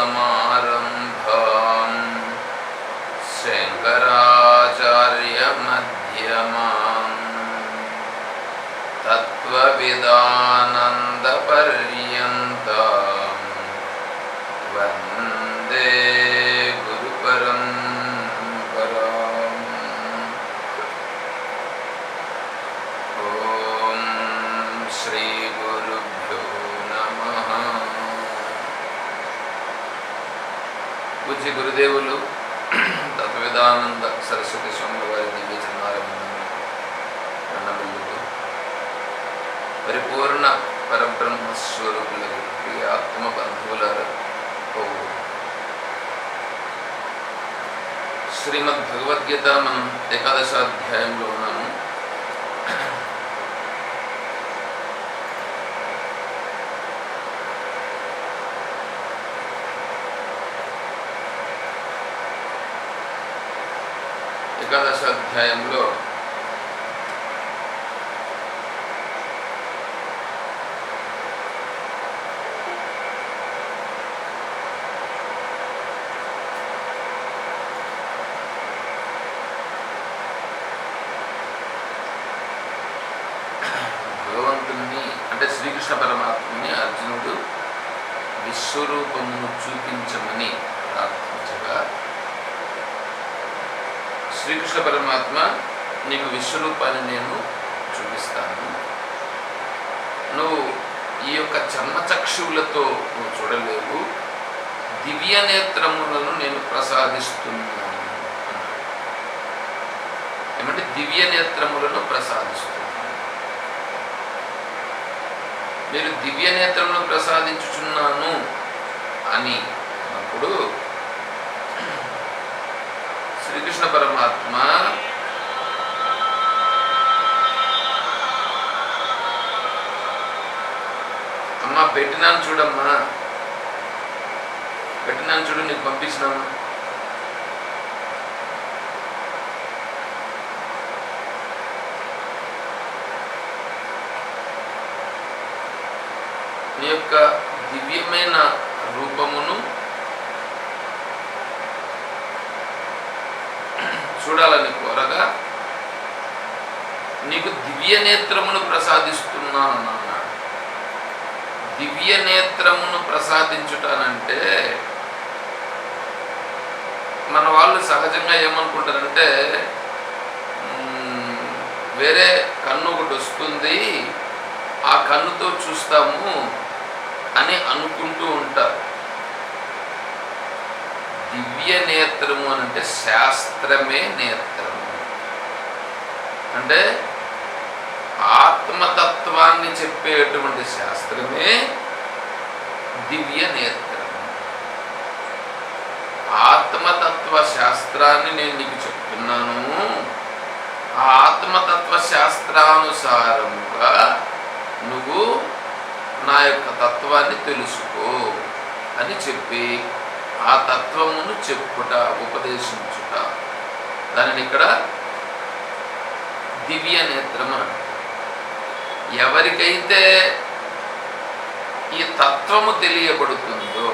समारम्भां मध्यम तत्त्वविदानन्दपर्य సరస్వతి స్వామి వారి దివ్య చందారవిందములు పరిపూర్ణ పరబ్రహ్మ స్వరూపులకు బంధువుల ఆత్మ శ్రీమద్ భగవద్గీత మనం ఏకాదశాధ్యాయంలో ఉన్నాము. ఏకాదశ అధ్యాయంలో భగవంతుణ్ణి అంటే శ్రీకృష్ణ పరమాత్మని అర్జునుడు విశ్వరూపమును చూపించమని ప్రార్థించగా శ్రీకృష్ణ పరమాత్మ నీకు విశ్వరూపాన్ని నేను చూపిస్తాను నువ్వు ఈ యొక్క చర్మచక్షువులతో నువ్వు చూడలేవు దివ్య నేత్రములను నేను ప్రసాదిస్తున్నాను ఏమంటే దివ్య నేత్రములను ప్రసాదిస్తున్నాను మీరు దివ్య నేత్రములను ప్రసాదించుచున్నాను అని అన్నప్పుడు శ్రీకృష్ణ పరమాత్మ అమ్మ పెట్టినాను చూడమ్మా. పెట్టినాను చూడు నీకు పంపించినాను నీ యొక్క దివ్యమైన రూపమును చూడాలని కోరగా నీకు దివ్య నేత్రమును ప్రసాదిస్తున్నాను అన్నాడు దివ్య నేత్రమును ప్రసాదించుటానంటే మన వాళ్ళు సహజంగా ఏమనుకుంటారంటే వేరే కన్ను ఒకటి వస్తుంది ఆ కన్నుతో చూస్తాము అని అనుకుంటూ ఉంటారు. దివ్య నేత్రము అని అంటే శాస్త్రమే నేత్రము. అంటే ఆత్మతత్వాన్ని చెప్పేటువంటి శాస్త్రమే దివ్య నేత్రము. ఆత్మతత్వ శాస్త్రాన్ని నేను నీకు చెప్తున్నాను. ఆత్మతత్వ శాస్త్రానుసారముగా నువ్వు నా యొక్క తత్వాన్ని తెలుసుకో అని చెప్పి ఆ తత్వమును చెప్పుట ఉపదేశించుట. దానిని ఇక్కడ దివ్య నేత్రము ఎవరికైతే ఈ తత్వము తెలియబడుతుందో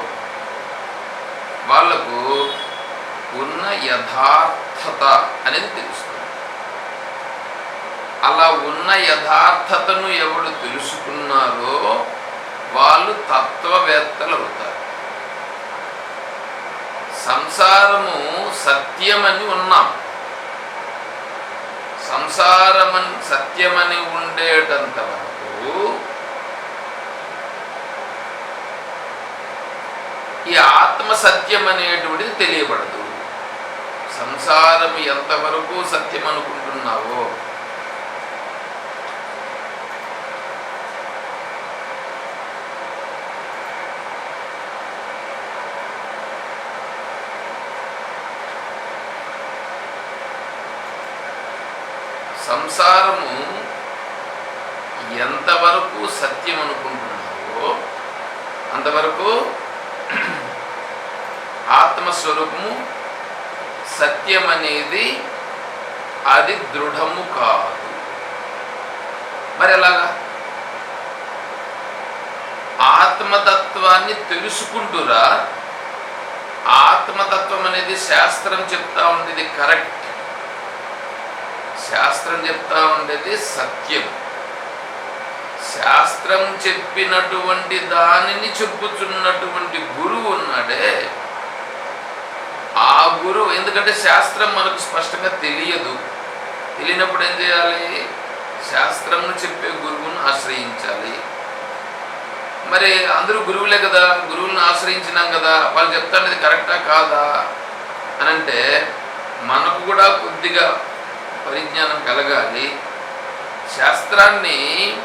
వాళ్ళకు ఉన్న యథార్థత అనేది తెలుస్తుంది. అలా ఉన్న యథార్థతను ఎవడు తెలుసుకున్నారో వాళ్ళు తత్వవేత్తలు అవుతారు. సంసారము సత్యమని ఉన్నాం. సంసారమని సత్యమని ఉండేటంత వరకు ఈ ఆత్మ సత్యం అనేటువంటిది తెలియబడదు. సంసారం ఎంతవరకు సత్యం అనుకుంటున్నావో సంసారము ఎంతవరకు సత్యం అనుకుంటున్నావో అంతవరకు ఆత్మస్వరూపము సత్యం అనేది అది దృఢము కాదు. మరి ఎలాగా? ఆత్మతత్వాన్ని తెలుసుకుంటురా ఆత్మతత్వం అనేది శాస్త్రం చెప్తా ఉండేది కరెక్ట్. శాస్త్రం చెప్తా ఉండేది సత్యం. శాస్త్రం చెప్పినటువంటి దానిని చెప్పుచున్నటువంటి గురువు ఉన్నాడే. ఆ గురువు ఎందుకంటే శాస్త్రం మనకు స్పష్టంగా తెలియదు. తెలియనప్పుడు ఏం చేయాలి? శాస్త్రంను చెప్పే గురువును ఆశ్రయించాలి. మరి అందరూ గురువులే కదా గురువులను ఆశ్రయించినాం కదా వాళ్ళు చెప్తానేది కరెక్టా కాదా అని అంటే మనకు కూడా కొద్దిగా పరిజ్ఞానం కలగాలి. శాస్త్రాన్ని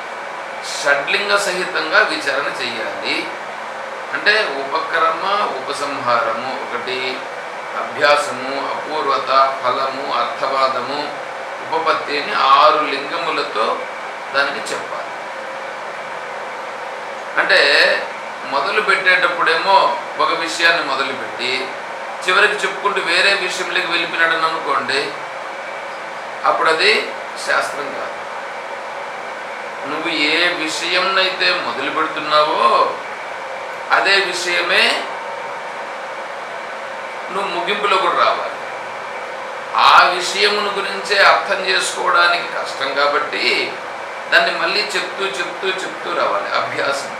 షడ్లింగ సహితంగా విచారణ చేయాలి. అంటే ఉపక్రమ ఉపసంహారము ఒకటి అభ్యాసము అపూర్వత ఫలము అర్థవాదము ఉపపత్తి అని ఆరు లింగములతో దానికి చెప్పాలి. అంటే మొదలు పెట్టేటప్పుడేమో ఒక విషయాన్ని మొదలుపెట్టి చివరికి చెప్పుకుంటూ వేరే విషయంలోకి వెళ్ళిపోయినాడని అనుకోండి అప్పుడు అది శాస్త్రం కాదు. నువ్వు ఏ విషయంనైతే మొదలు పెడుతున్నావో అదే విషయమే నువ్వు ముగింపులో కూడా రావాలి. ఆ విషయమును గురించే అర్థం చేసుకోవడానికి కష్టం కాబట్టి దాన్ని మళ్ళీ చెప్తూ చెప్తూ చెప్తూ రావాలి అభ్యాసం.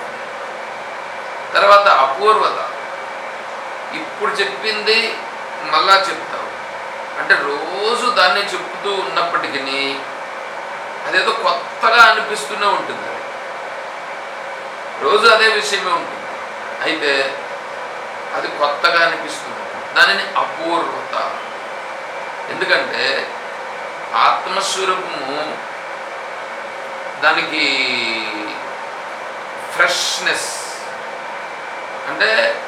తర్వాత అపూర్వత. ఇప్పుడు చెప్పింది మళ్ళా చెప్తావు. అంటే రోజు దాన్ని చెప్తూ ఉన్నప్పటికీ అదేదో కొత్తగా అనిపిస్తూనే ఉంటుంది అది. రోజు అదే విషయమే ఉంటుంది. అయితే అది కొత్తగా అనిపిస్తుంది. దానిని అపూర్వత. ఎందుకంటే ఆత్మస్వరూపము దానికి ఫ్రెష్నెస్. అంటే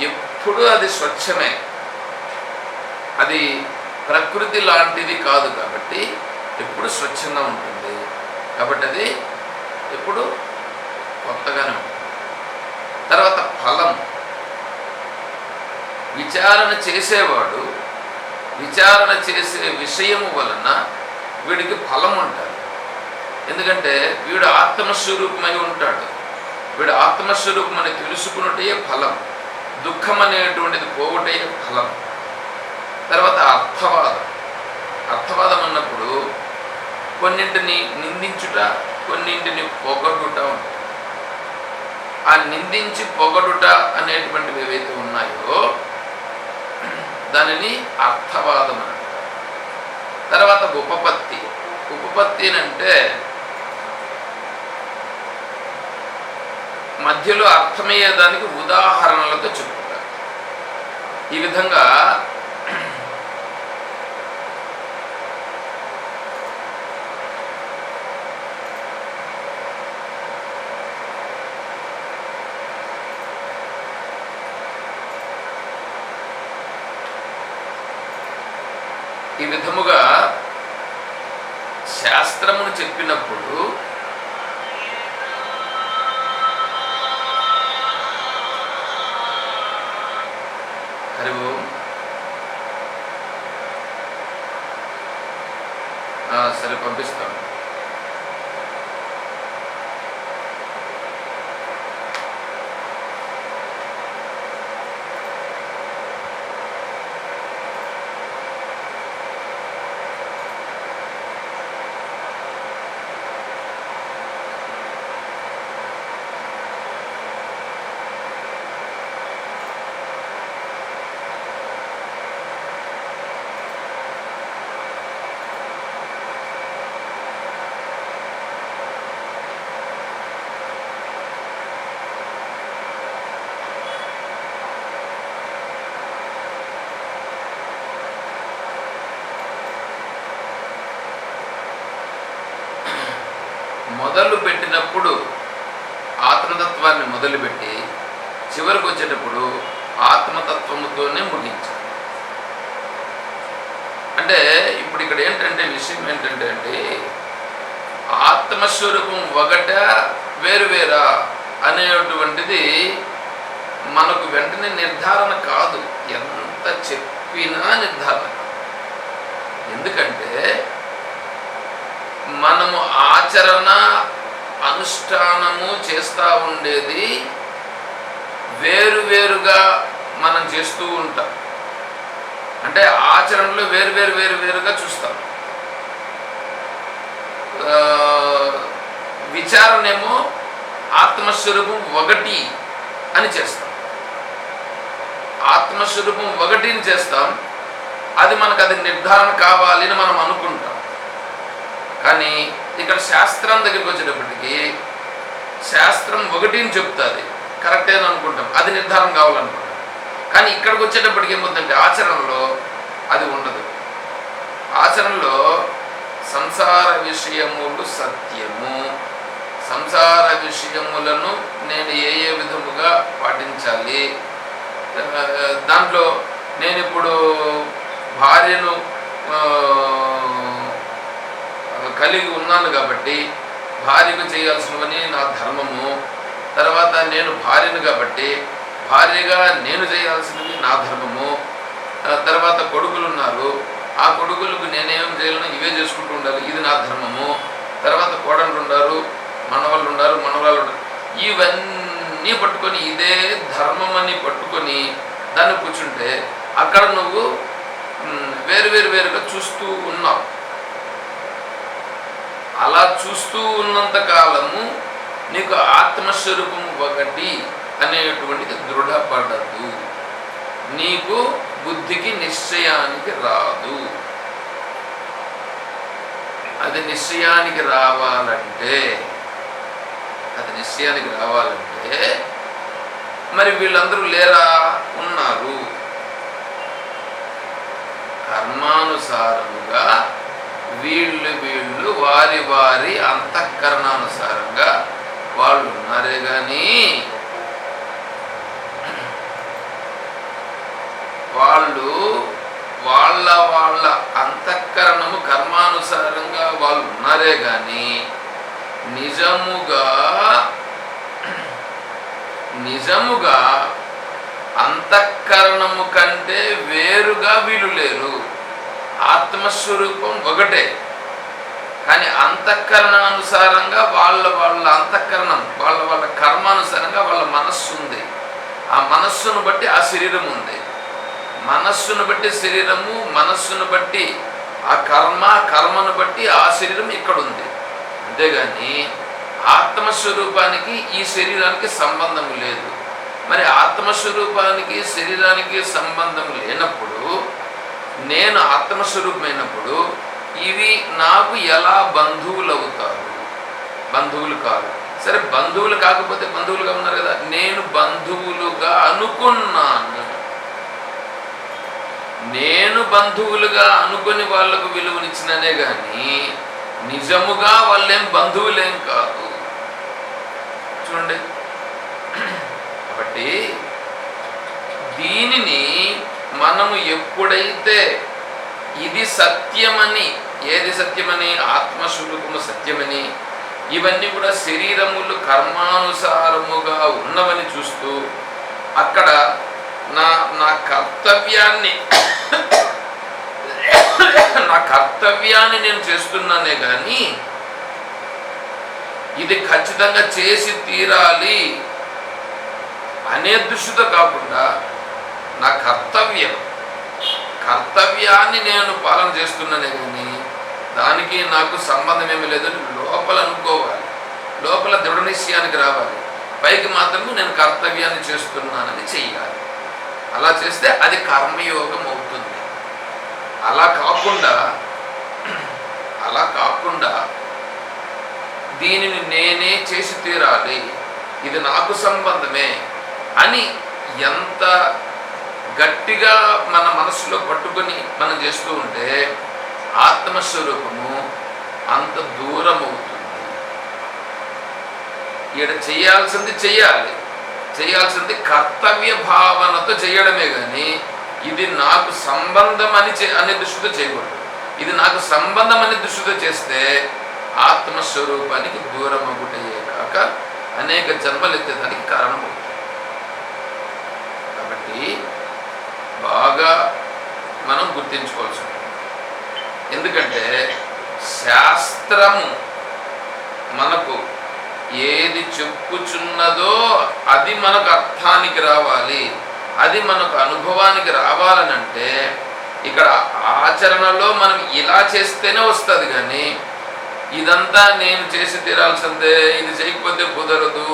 ఎప్పుడు అది స్వచ్ఛమే. అది ప్రకృతి లాంటిది కాదు కాబట్టి ఎప్పుడు స్వచ్ఛంగా ఉంటుంది. కాబట్టి అది ఎప్పుడు కొత్తగానే ఉంటుంది. తర్వాత ఫలం. విచారణ చేసేవాడు విచారణ చేసే విషయము వలన వీడికి ఫలం ఉంటుంది ఎందుకంటే వీడు ఆత్మస్వరూపమై ఉంటాడు. వీడు ఆత్మస్వరూపం అని తెలుసుకున్నటే ఫలం. దుఃఖం అనేటువంటిది పోగొటే ఫలం. తర్వాత అర్థవాదం. కొన్నింటిని నిందించుట కొన్నింటిని పొగడుట ఉంటుంది ఆ నిందించి పొగడుట అనేటువంటివి ఏవైతే ఉన్నాయో దానిని అర్థవాదం తర్వాత ఉపపత్తి. ఉపపత్తి అంటే మధ్యలో అర్థమయ్యేదానికి ఉదాహరణలతో చెప్పుకుంటారు. ఈ విధంగా ఈ విధముగా శాస్త్రమును చెప్పినప్పుడు హరి ఓం సరే పంపిస్తాను మొదలు పెట్టినప్పుడు ఆత్మతత్వాన్ని మొదలుపెట్టి చివరికి వచ్చేటప్పుడు ఆత్మతత్వముతోనే ముగించాలి. అంటే ఇప్పుడు ఇక్కడ ఏంటంటే విషయం ఏంటంటే అండి ఆత్మస్వరూపం ఒకట వేరువేరా అనేటువంటిది మనకు వెంటనే నిర్ధారణ కాదు. ఎంత చెప్పినా నిర్ధారణ ఎందుకంటే మనము ఆచరణ అనుష్ఠానము చేస్తూ ఉండేది వేరు వేరుగా మనం చేస్తూ ఉంటాం. అంటే ఆచరణలో వేరు వేరు వేరు వేరుగా చూస్తాం విచారణేమో ఆత్మస్వరూపం ఒకటి అని చేస్తాం. ఆత్మస్వరూపం ఒకటిని చేస్తాం. అది మనకు అది నిర్ధారణ కావాలి అని మనం అనుకుంటాం. శాస్త్రం దగ్గరికి వచ్చేటప్పటికి శాస్త్రం ఒకటిని చెప్తుంది. కరెక్టే అని అనుకుంటాం. అది నిర్ధారణ కావాలనుకుంటాం. కానీ ఇక్కడికి వచ్చేటప్పటికి ఏమవుతుందంటే ఆచరణలో అది ఉండదు. ఆచరణలో సంసార విషయములు సత్యము. సంసార విషయములను నేను ఏ ఏ విధముగా పాటించాలి? దాంట్లో నేను ఇప్పుడు భార్యను కలిగి ఉన్నాను కాబట్టి భార్యకు చేయాల్సినవని నా ధర్మము. తర్వాత నేను భార్యను కాబట్టి భార్యగా నేను చేయాల్సినవి నా ధర్మము. తర్వాత కొడుకులు ఉన్నారు. ఆ కొడుకులకు నేనేం చేయాలని ఇవే చేసుకుంటూ ఉండాలి. ఇది నా ధర్మము. తర్వాత కోడళ్ళు ఉన్నారు మనవాళ్ళు ఉన్నారు మనవరాళ్ళు ఉన్నారు. ఇవన్నీ పట్టుకొని ఇదే ధర్మం అని పట్టుకొని దాన్ని కూర్చుంటే అక్కడ నువ్వు వేరు వేరు వేరుగా చూస్తూ ఉన్నావు. అలా చూస్తూ ఉన్నంత కాలము నీకు ఆత్మస్వరూపము ఒకటి అనేటువంటిది దృఢపడదు. నీకు బుద్ధికి నిశ్చయానికి రాదు. అది నిశ్చయానికి రావాలంటే అది నిశ్చయానికి రావాలంటే మరి వీళ్ళందరూ లేరా? ఉన్నారు. కర్మానుసారముగా వీళ్ళు వీళ్ళు వారి వారి అంతఃకరణానుసారంగా వాళ్ళు ఉన్నారే కానీ వాళ్ళు వాళ్ళ వాళ్ళ అంతఃకరణము కర్మానుసారంగా వాళ్ళు ఉన్నారే కానీ నిజముగా నిజముగా అంతఃకరణము కంటే వేరుగా వీళ్ళు లేరు. ఆత్మస్వరూపం ఒకటే. కానీ అంతఃకరణానుసారంగా వాళ్ళ వాళ్ళ అంతఃకరణం వాళ్ళ వాళ్ళ కర్మానుసారంగా వాళ్ళ మనస్సు ఉంది. ఆ మనస్సును బట్టి ఆ శరీరం ఉంది. మనస్సును బట్టి శరీరము మనస్సును బట్టి ఆ కర్మ కర్మను బట్టి ఆ శరీరం ఇక్కడ ఉంది. అంతేగాని ఆత్మస్వరూపానికి ఈ శరీరానికి సంబంధం లేదు. మరి ఆత్మస్వరూపానికి శరీరానికి సంబంధం లేనప్పుడు నేను ఆత్మస్వరూపమైనప్పుడు ఇవి నాకు ఎలా బంధువులు అవుతారు బంధువులు కాదు. సరే బంధువులు కాకపోతే బంధువులుగా ఉన్నారు కదా. నేను బంధువులుగా అనుకున్నాను. నేను బంధువులుగా అనుకుని వాళ్ళకు విలువనిచ్చిననే కానీ నిజముగా వాళ్ళేం బంధువులేం కాదు. చూడండి. కాబట్టి దీనిని మనము ఎప్పుడైతే ఇది సత్యమని ఏది సత్యమని? ఆత్మస్వరూపము సత్యమని. ఇవన్నీ కూడా శరీరములు కర్మానుసారముగా ఉన్నవని చూస్తూ అక్కడ నా నా కర్తవ్యాన్ని నా కర్తవ్యాన్ని నేను చేస్తున్నానే కానీ ఇది ఖచ్చితంగా చేసి తీరాలి అనే దృష్టితో కాకుండా నా కర్తవ్యం కర్తవ్యాన్ని నేను పాలన చేస్తున్నానే కానీ దానికి నాకు సంబంధం ఏమి లేదని లోపల అనుకోవాలి. లోపల దృఢ నిశ్చయానికి రావాలి. పైకి మాత్రము నేను కర్తవ్యాన్ని చేస్తున్నానని చెయ్యాలి. అలా చేస్తే అది కర్మయోగం అవుతుంది. అలా కాకుండా అలా కాకుండా దీనిని నేనే చేసి తీరాలి. ఇది నాకు సంబంధమే అని ఎంత గట్టిగా మన మనసులో పట్టుకొని మనం చేస్తూ ఉంటే ఆత్మస్వరూపము అంత దూరం అవుతుంది ఇక్కడ చేయాల్సింది చెయ్యాలి చేయాల్సింది కర్తవ్య భావనతో చేయడమే కానీ ఇది నాకు సంబంధం అని చే అనే దృష్టితో చేయకూడదు. ఇది నాకు సంబంధం అనే దృష్టితో చేస్తే ఆత్మస్వరూపానికి దూరం ఒకటయ్యే కాక అనేక జన్మలు ఎత్తేదానికి కారణమవుతుంది. కాబట్టి బాగా మనం గుర్తించుకోవాల్సి ఉంటుంది. ఎందుకంటే శాస్త్రము మనకు ఏది చెప్పుచున్నదో అది మనకు అర్థానికి రావాలి అది మనకు అనుభవానికి రావాలనంటే ఇక్కడ ఆచరణలో మనం ఇలా చేస్తేనే వస్తుంది కానీ ఇదంతా నేను చేసి తీరాల్సిందే ఇది చేయకపోతే కుదరదు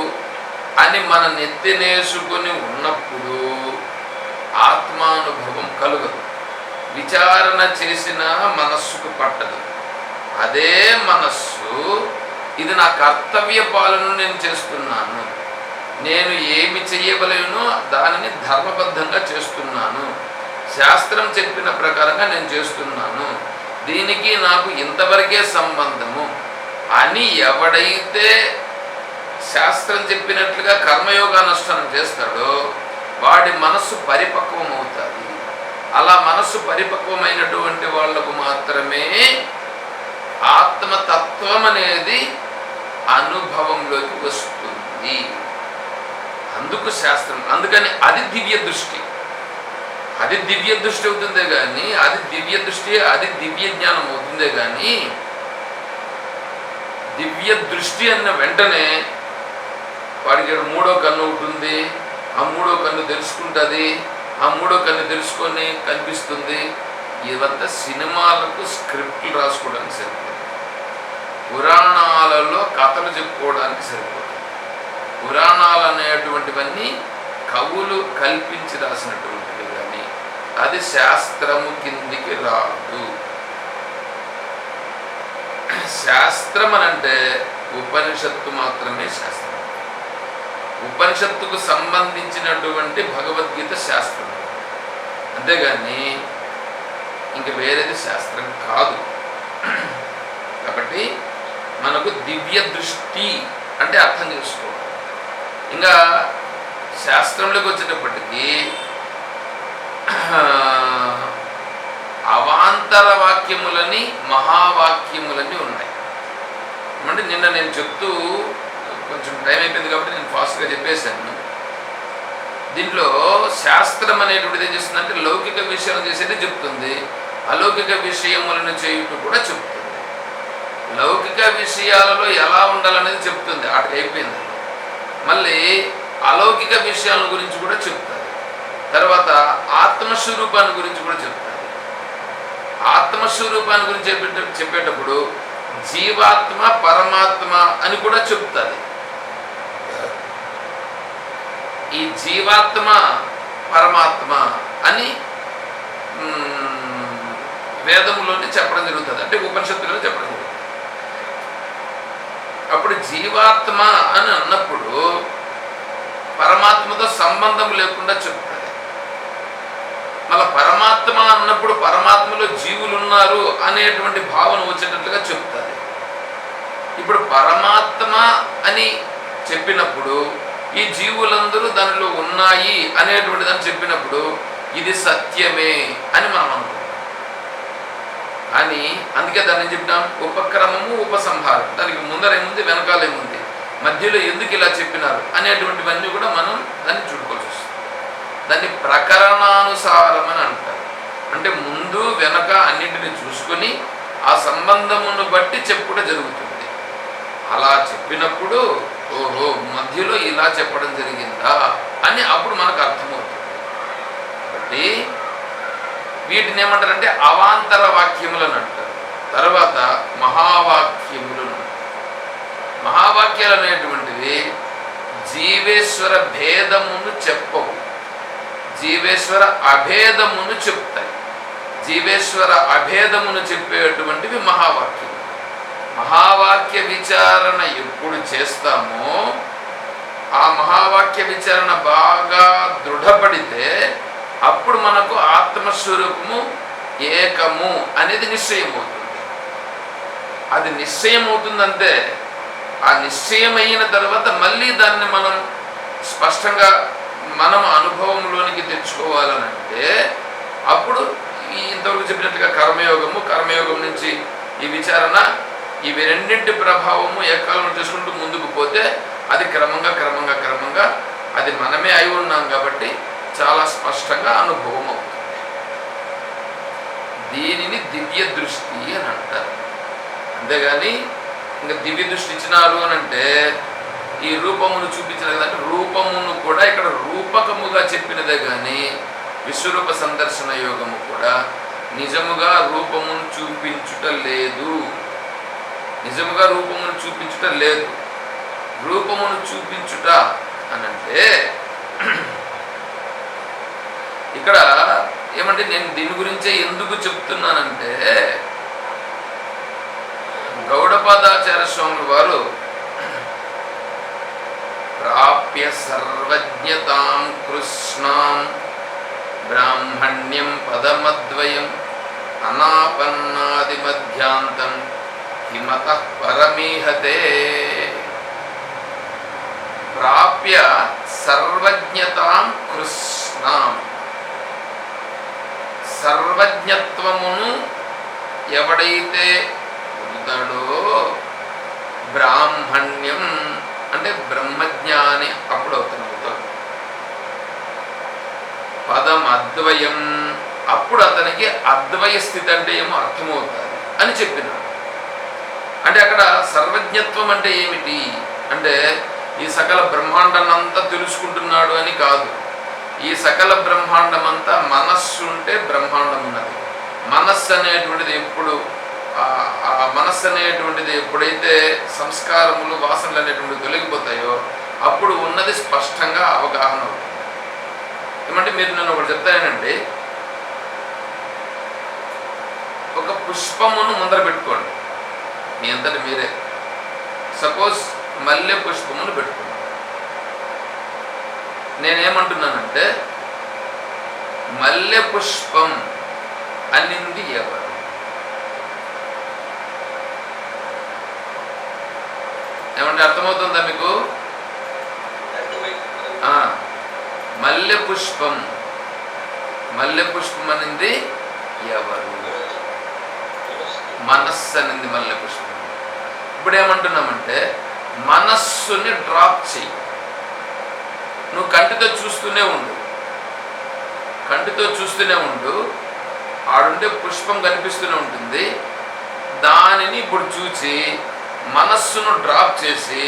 అని మన నెత్తినేసుకొని ఉన్నప్పుడు ఆత్మానుభవం కలుగదు. విచారణ చేసిన మనస్సుకు పట్టదు. అదే మనస్సు ఇది నా కర్తవ్య పాలన నేను చేస్తున్నాను. నేను ఏమి చేయవలేనో దానిని ధర్మబద్ధంగా చేస్తున్నాను. శాస్త్రం చెప్పిన ప్రకారంగా నేను చేస్తున్నాను. దీనికి నాకు ఇంతవరకే సంబంధము. అని ఎవడైతే శాస్త్రం చెప్పినట్లుగా కర్మయోగానుష్ఠానం చేస్తాడో వాడి మనస్సు పరిపక్వం అవుతుంది అలా మనస్సు పరిపక్వమైనటువంటి వాళ్ళకు మాత్రమే ఆత్మతత్వం అనేది అనుభవంలోకి వస్తుంది. అందుకు శాస్త్రం అందుకని అది దివ్య దృష్టి. అది దివ్య దృష్టి అవుతుందే కానీ అది దివ్య దృష్టి అది దివ్య జ్ఞానం అవుతుందే కానీ దివ్య దృష్టి అన్న వెంటనే వాడికి మూడో కన్ను ఉంటుంది ఆ మూడో కన్ను తెలుసుకుంటుంది ఆ మూడో కన్ను తెలుసుకొని కనిపిస్తుంది. ఇదంతా సినిమాలకు స్క్రిప్ట్లు రాసుకోవడానికి సరిపోతుంది. పురాణాలలో కథలు చెప్పుకోవడానికి సరిపోతుంది. పురాణాలు అనేటువంటివన్నీ కవులు కల్పించి రాసినటువంటివి కానీ అది శాస్త్రము కిందికి రాదు. శాస్త్రం అని అంటే ఉపనిషత్తు మాత్రమే శాస్త్రం. ఉపనిషత్తుకు సంబంధించినటువంటి భగవద్గీత శాస్త్రం. అంతేగాని ఇంక వేరేది శాస్త్రం కాదు. కాబట్టి మనకు దివ్య దృష్టి అంటే అర్థం చేసుకోవాలి. ఇంకా శాస్త్రంలోకి వచ్చేటప్పటికీ అవాంతర వాక్యములని మహావాక్యములని ఉన్నాయి. అంటే నిన్న నేను చెప్తూ కొంచెం టైం అయిపోయింది కాబట్టి నేను ఫాస్ట్గా చెప్పేశాను. దీంట్లో శాస్త్రం అనేటువంటిది ఏం చేస్తుందంటే లౌకిక విషయం చేసేది చెప్తుంది. అలౌకిక విషయములను చేయుట కూడా చెప్తుంది. లౌకిక విషయాలలో ఎలా ఉండాలనేది చెప్తుంది. అటు అయిపోయింది. మళ్ళీ అలౌకిక విషయాల గురించి కూడా చెప్తుంది. తర్వాత ఆత్మస్వరూపాన్ని గురించి కూడా చెప్తుంది. ఆత్మస్వరూపాన్ని గురించి చెప్పేట చెప్పేటప్పుడు జీవాత్మ పరమాత్మ అని కూడా చెప్తుంది. ఈ జీవాత్మ పరమాత్మ అని వేదంలోనే వేదములోనే చెప్పడం జరుగుతుంది. అంటే ఉపనిషత్తులోనే చెప్పడం జరుగుతుంది. అప్పుడు జీవాత్మ అని అన్నప్పుడు పరమాత్మతో సంబంధం లేకుండా చెప్తుంది. మళ్ళీ పరమాత్మ అన్నప్పుడు పరమాత్మలో జీవులు ఉన్నారు అనేటువంటి భావన వచ్చేటట్లుగా చెప్తుంది. ఇప్పుడు పరమాత్మ అని చెప్పినప్పుడు ఈ జీవులందరూ దానిలో ఉన్నాయి అనేటువంటి దాన్ని చెప్పినప్పుడు ఇది సత్యమే అని మనం అనుకుంటాం. అని అందుకే దాన్ని ఏం చెప్పినాం? ఉపక్రమము ఉపసంహారం. దానికి ముందరేముంది వెనకాలేముంది మధ్యలో ఎందుకు ఇలా చెప్పినారు? అనేటువంటివన్నీ కూడా మనం దాన్ని చూడుకోవాల్సి వస్తుంది. దాన్ని ప్రకరణానుసారం అని అంటారు. అంటే ముందు వెనక అన్నింటిని చూసుకొని ఆ సంబంధమును బట్టి చెప్పుట జరుగుతుంది. అలా చెప్పినప్పుడు ఓహో మధ్యలో ఇలా చెప్పడం జరిగిందా అని అప్పుడు మనకు అర్థమవుతుంది. కాబట్టి వీటిని ఏమంటారంటే అవాంతర వాక్యములను అంటారు. తర్వాత మహావాక్యములను మహావాక్యాలు అనేటువంటివి జీవేశ్వర భేదమును చెప్పవు. జీవేశ్వర అభేదమును చెప్తాయి. జీవేశ్వర అభేదమును చెప్పేటువంటివి మహావాక్యం మహావాక్య విచారణ ఎప్పుడు చేస్తామో ఆ మహావాక్య విచారణ బాగా దృఢపడితే అప్పుడు మనకు ఆత్మస్వరూపము ఏకము అనేది నిశ్చయం అవుతుంది అది నిశ్చయం అవుతుందంటే ఆ నిశ్చయమైన తర్వాత మళ్ళీ దాన్ని మనం స్పష్టంగా మనం అనుభవంలోనికి తెచ్చుకోవాలనంటే అప్పుడు ఈ ఇంతవరకు చెప్పినట్టుగా కర్మయోగము కర్మయోగం నుంచి ఈ విచారణ ఇవి రెండింటి ప్రభావము ఏకాలంలో చేసుకుంటూ ముందుకు పోతే అది క్రమంగా క్రమంగా క్రమంగా అది మనమే అయి ఉన్నాం కాబట్టి చాలా స్పష్టంగా అనుభవం అవుతుంది. దీనిని దివ్య దృష్టి అని అంటారు. అంతేగాని ఇంకా దివ్య దృష్టి ఇచ్చినారు అని అంటే ఈ రూపమును చూపించిన కదంటే రూపమును కూడా ఇక్కడ రూపకముగా చెప్పినదే కానీ విశ్వరూప సందర్శన యోగము కూడా నిజముగా రూపమును చూపించుట లేదు. నిజముగా రూపమును చూపించుట లేదు. రూపమును చూపించుట అనంటే ఇక్కడ ఏమంటే నేను దీని గురించే ఎందుకు చెప్తున్నానంటే గౌడపాదాచార్య స్వాములు వారు ప్రాప్య సర్వజ్ఞతాం కృష్ణాం బ్రాహ్మణ్యం పదమద్వయం అనాపన్నాది మధ్యాంతం హిమత పరమీహతే ప్రాప్య సర్వజ్ఞతాం కృష్ణాం సర్వజ్ఞత్వమును ఎవడైతే పొందుతాడో బ్రాహ్మణ్యం అంటే బ్రహ్మజ్ఞాని అప్పుడు అవుతాడు పదం అద్వయం అప్పుడు అతనికి అద్వయ స్థితి అంటే ఏమో అర్థమవుతుంది అని చెప్పినాడు. అంటే అక్కడ సర్వజ్ఞత్వం అంటే ఏమిటి? అంటే ఈ సకల బ్రహ్మాండాన్నంతా తెలుసుకుంటున్నాడు అని కాదు. ఈ సకల బ్రహ్మాండం అంతా మనస్సు ఉంటే బ్రహ్మాండం ఉన్నది మనస్సు అనేటువంటిది ఎప్పుడు ఆ- మనస్సు అనేటువంటిది ఎప్పుడైతే సంస్కారములు వాసనలు అనేటువంటివి తొలగిపోతాయో అప్పుడు ఉన్నది స్పష్టంగా అవగాహన అవుతుంది. ఏమంటే మీరు నేను ఒకటి చెప్తానండి ఒక పుష్పమును ముందర పెట్టుకోండి. మీ అంతటి మీరే. సపోజ్ మల్లె పుష్పమును పెట్టుకున్నాను నేనేమంటున్నానంటే మల్లె పుష్పం అనింది ఎవరు? ఏమంటే అర్థమవుతుందా మీకు? ఆ, మల్లె పుష్పం. మల్లె పుష్పం అనింది ఎవరు? మనస్సు అనింది మల్లె పుష్పం. ఇప్పుడు ఏమంటున్నామంటే మనస్సుని డ్రాప్ చెయ్యి. నువ్వు కంటితో చూస్తూనే ఉండు. కంటితో చూస్తూనే ఉండు. ఆడుంటే పుష్పం కనిపిస్తూనే ఉంటుంది. దానిని ఇప్పుడు చూసి మనస్సును డ్రాప్ చేసి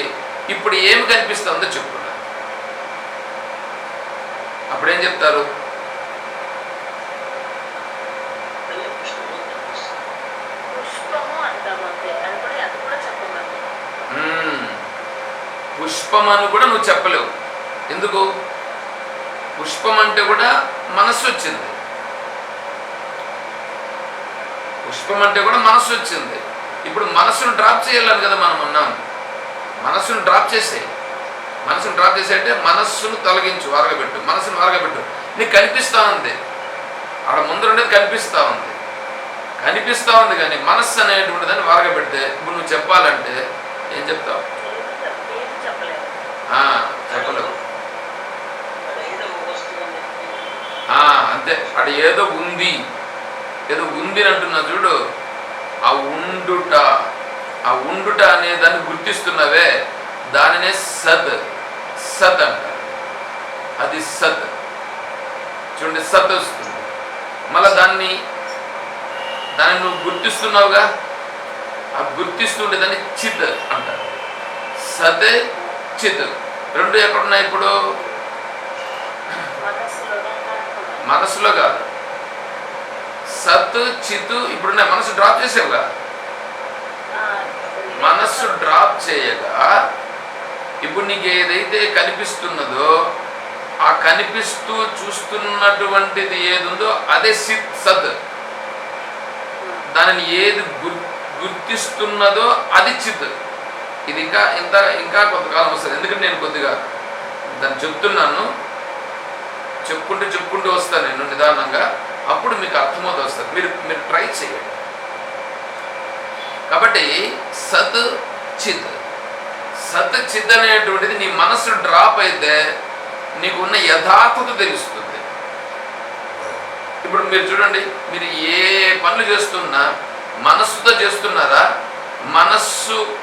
ఇప్పుడు ఏమి కనిపిస్తుందో చెప్పున్నారు అప్పుడేం చెప్తారు పుష్పము అంటాం అంతే అది కూడా అది కూడా చెప్పగలను మ్మ్. పుష్పం అని కూడా నువ్వు చెప్పలేవు. ఎందుకు? పుష్పం అంటే కూడా మనస్సు వచ్చింది. పుష్పం అంటే కూడా మనస్సు వచ్చింది. ఇప్పుడు మనసును డ్రాప్ చేయాలని కదా మనం అన్నాం మనస్సును డ్రాప్ చేసే మనసును డ్రాప్ చేసే అంటే మనస్సును తొలగించు వరగబెట్టు. మనసును వరగబెట్టు. నీకు కనిపిస్తూ ఉంది. ఆడ ముందరుండేది కనిపిస్తూ ఉంది. కనిపిస్తూ ఉంది కానీ మనస్సు అనేటువంటి దాన్ని వరగబెడితే ఇప్పుడు నువ్వు చెప్పాలంటే ఏం చెప్తావు ఏది చెప్- ఏది చెప్పలేదు ఆ, చెప్పలేవు ఆ, అంతే. అక్కడ ఏదో ఉంది. ఏదో ఉంది అంటున్నా చూడు. ఆ ఉండుట ఆ ఉండుట అనే దాన్ని గుర్తిస్తున్నవే. దానినే సత్ సత్ అంటారు అది సత్ చూడండి సత్ వస్తుంది. మళ్ళీ దాన్ని దాన్ని నువ్వు గుర్తిస్తున్నావుగా? ఆ గుర్తిస్తుండే దాన్ని చిత్ అంటారు. సత్ చిత్ రెండు ఎక్కడున్నాయి ఇప్పుడు? మనసులో కాదు. సత్ చిత్ ఇప్పుడున్న మనసు డ్రాప్ చేసేవుగా? మనస్సు డ్రాప్ చేయగా ఇప్పుడు నీకు ఏదైతే కనిపిస్తున్నదో ఆ కనిపిస్తూ చూస్తున్నటువంటిది ఏది ఉందో అదే సిత్ సత్. దానిని ఏది గుర్తిస్తున్నదో అది చిత్. ఇది ఇంకా ఇంత ఇంకా కొంతకాలం వస్తుంది. ఎందుకంటే నేను కొద్దిగా దాన్ని చెప్తున్నాను. చెప్పుకుంటూ చెప్పుకుంటూ వస్తాను నేను నిదానంగా. అప్పుడు మీకు అర్థమవుతూ వస్తుంది. మీరు మీరు ట్రై చేయండి. కాబట్టి సత్ చిత్. సత్ చిత్ అనేటువంటిది నీ మనసు డ్రాప్ అయితే నీకు ఉన్న యథార్థత తెలుస్తుంది. ఇప్పుడు మీరు చూడండి మీరు ఏ పనులు చేస్తున్నా మనస్సుతో చేస్తున్నారా మనస్సు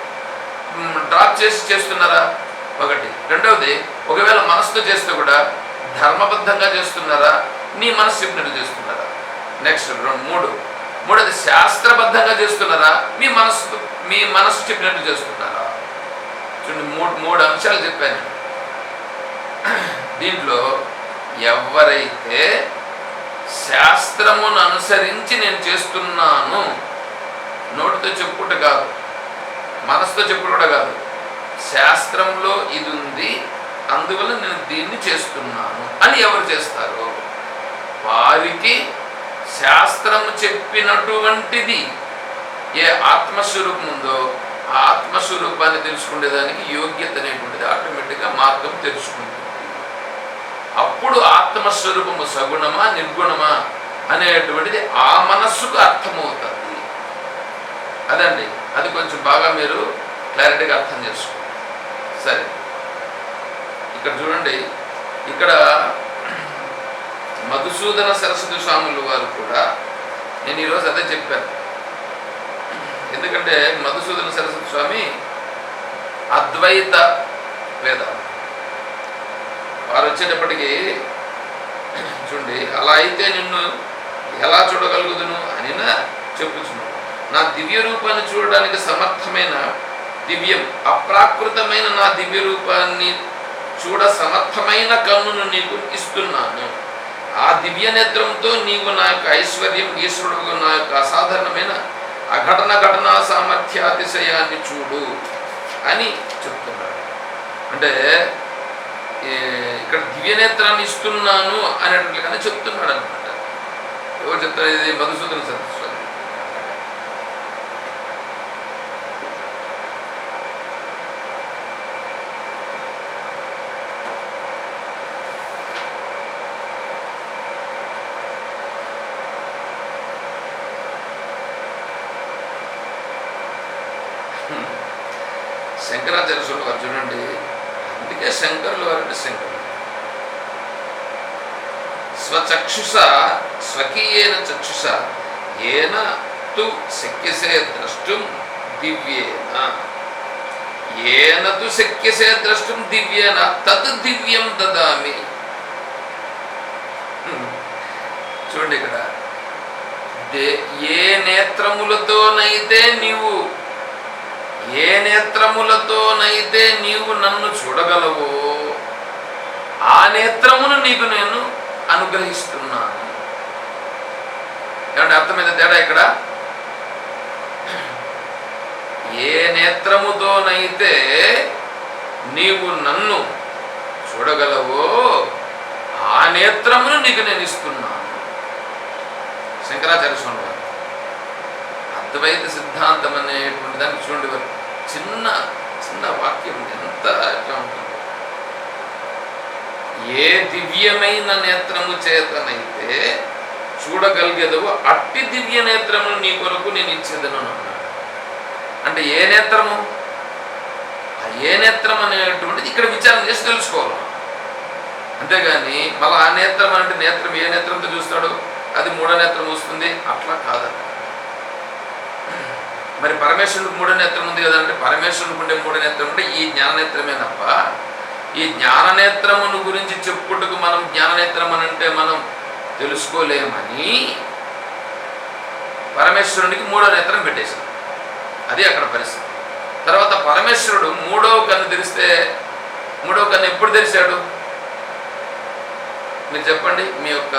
డ్రాప్ చేసి చేస్తున్నారా? ఒకటి. రెండవది ఒకవేళ మనసుతో చేస్తే కూడా ధర్మబద్ధంగా చేస్తున్నారా? నీ మనసు చెప్పినట్టు చేస్తున్నారా? నెక్స్ట్ రెండు మూడు. మూడోది శాస్త్రబద్ధంగా చేస్తున్నారా? మీ మనసు మీ మనసు చెప్పినట్టు చేస్తున్నారా? చూడండి మూడు మూడు అంశాలు చెప్పాను. దీంట్లో ఎవరైతే శాస్త్రమును అనుసరించి నేను చేస్తున్నాను నోటితో చెప్పుకుంట కాదు. మనసుతో చెప్పుడు కూడా కాదు. శాస్త్రంలో ఇది ఉంది అందువల్ల నేను దీన్ని చేస్తున్నాను. అని ఎవరు చేస్తారో? వారికి శాస్త్రము చెప్పినటువంటిది ఏ ఆత్మస్వరూపం ఉందో ఆ ఆత్మస్వరూపాన్ని తెలుసుకునేదానికి యోగ్యత అనేటువంటిది ఆటోమేటిక్గా మార్గం తెలుసుకుంటుంది. అప్పుడు ఆత్మస్వరూపము సగుణమా నిర్గుణమా అనేటువంటిది ఆ మనస్సుకు అర్థమవుతుంది. అదండి. అది కొంచెం బాగా మీరు క్లారిటీగా అర్థం చేసుకోండి సరే. ఇక్కడ చూడండి. ఇక్కడ మధుసూదన సరస్వతి స్వాములు వారు కూడా నేను ఈరోజు అదే చెప్పాను. ఎందుకంటే మధుసూదన సరస్వతి స్వామి అద్వైత వేద. వారు వచ్చేటప్పటికి చూడండి అలా అయితే నిన్ను ఎలా చూడగలుగుదును? అని చెప్పుచున్నాను నా దివ్య రూపాన్ని చూడడానికి సమర్థమైన దివ్యం అప్రాకృతమైన నా దివ్య రూపాన్ని చూడ సమర్థమైన కన్నును నీకు ఇస్తున్నాను. ఆ దివ్య నేత్రంతో నీవు నా యొక్క ఐశ్వర్యం ఈశ్వరుడు నా యొక్క అసాధారణమైన అఘటన ఘటనా సామర్థ్యాతిశయాన్ని చూడు అని చెప్తున్నాడు. అంటే ఇక్కడ దివ్య నేత్రాన్ని ఇస్తున్నాను అనేటట్లుగానే చెప్తున్నాడు అనమాట ఎవరు చెప్తారు? ఇది మధుసూదన సరస్వతి శంకరాచార్య స్వామి వారు చూడండి అందుకే శంకరులు వారంటే శంకరులు. స్వచక్షుష స్వకీయేన చక్షుష ఏన తు శక్యసే ద్రష్టుం దివ్యేన. ఏన తు శక్యసే ద్రష్టుం దివ్యేన తద్ దివ్యం దదామి. చూడండి ఇక్కడ. ఏ నేత్రములతోనైతే నీవు ఏ నేత్రములతోనైతే నీవు నన్ను చూడగలవో ఆ నేత్రమును నీకు నేను అనుగ్రహిస్తున్నాను. ఏమంటే అర్థమైన తేడా ఇక్కడ? ఏ నేత్రముతోనైతే నీవు నన్ను చూడగలవో ఆ నేత్రమును నీకు నేను ఇస్తున్నాను. శంకరాచార్య స్వామి వారు అద్వైత సిద్ధాంతం అనేటువంటి దానికి చూడండి వారు చిన్న చిన్న వాక్యం ఎంత ఎట్లా ఉంటుంది ఏ దివ్యమైన నేత్రము చేతనైతే చూడగలిగేదో అట్టి దివ్య నేత్రము నీ కొరకు నేను ఇచ్చేదను అన్నాడు. అంటే ఏ నేత్రము? ఆ ఏ నేత్రం అనేటువంటిది ఇక్కడ విచారం చేసి తెలుసుకోవాలి. అంతేగాని మళ్ళీ ఆ నేత్రం అంటే నేత్రం ఏ నేత్రంతో చూస్తాడు? అది మూడో నేత్రం వస్తుంది. అట్లా కాదండి మరి పరమేశ్వరుడికి మూడో నేత్రం ఉంది కదంటే పరమేశ్వరుడికి ఉండే మూడో నేత్రం అంటే ఈ జ్ఞాననేత్రమే తప్ప ఈ జ్ఞాననేత్రమును గురించి చెప్పుకుంటూ మనం జ్ఞాననేత్రం అని అంటే మనం తెలుసుకోలేమని పరమేశ్వరునికి మూడో నేత్రం పెట్టేశాం. అది అక్కడ పరిస్థితి. తర్వాత పరమేశ్వరుడు మూడో కన్ను తెరిస్తే మూడో కన్ను ఎప్పుడు తెరిచాడు? మీరు చెప్పండి మీ యొక్క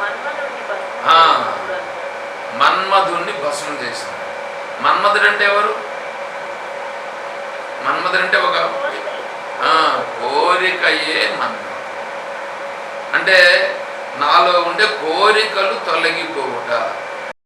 మన్మధుడిని భస్మం ఆ. చేసినప్పుడు అన్నాడు. మన్మధుణ్ణి భస్మం చేసింది మన్మధుడు అంటే ఎవరు? మన్మధుడు అంటే ఒక కోరికయే మన్మధుడు. అంటే నాలో ఉండే కోరికలు తొలగిపోవుట.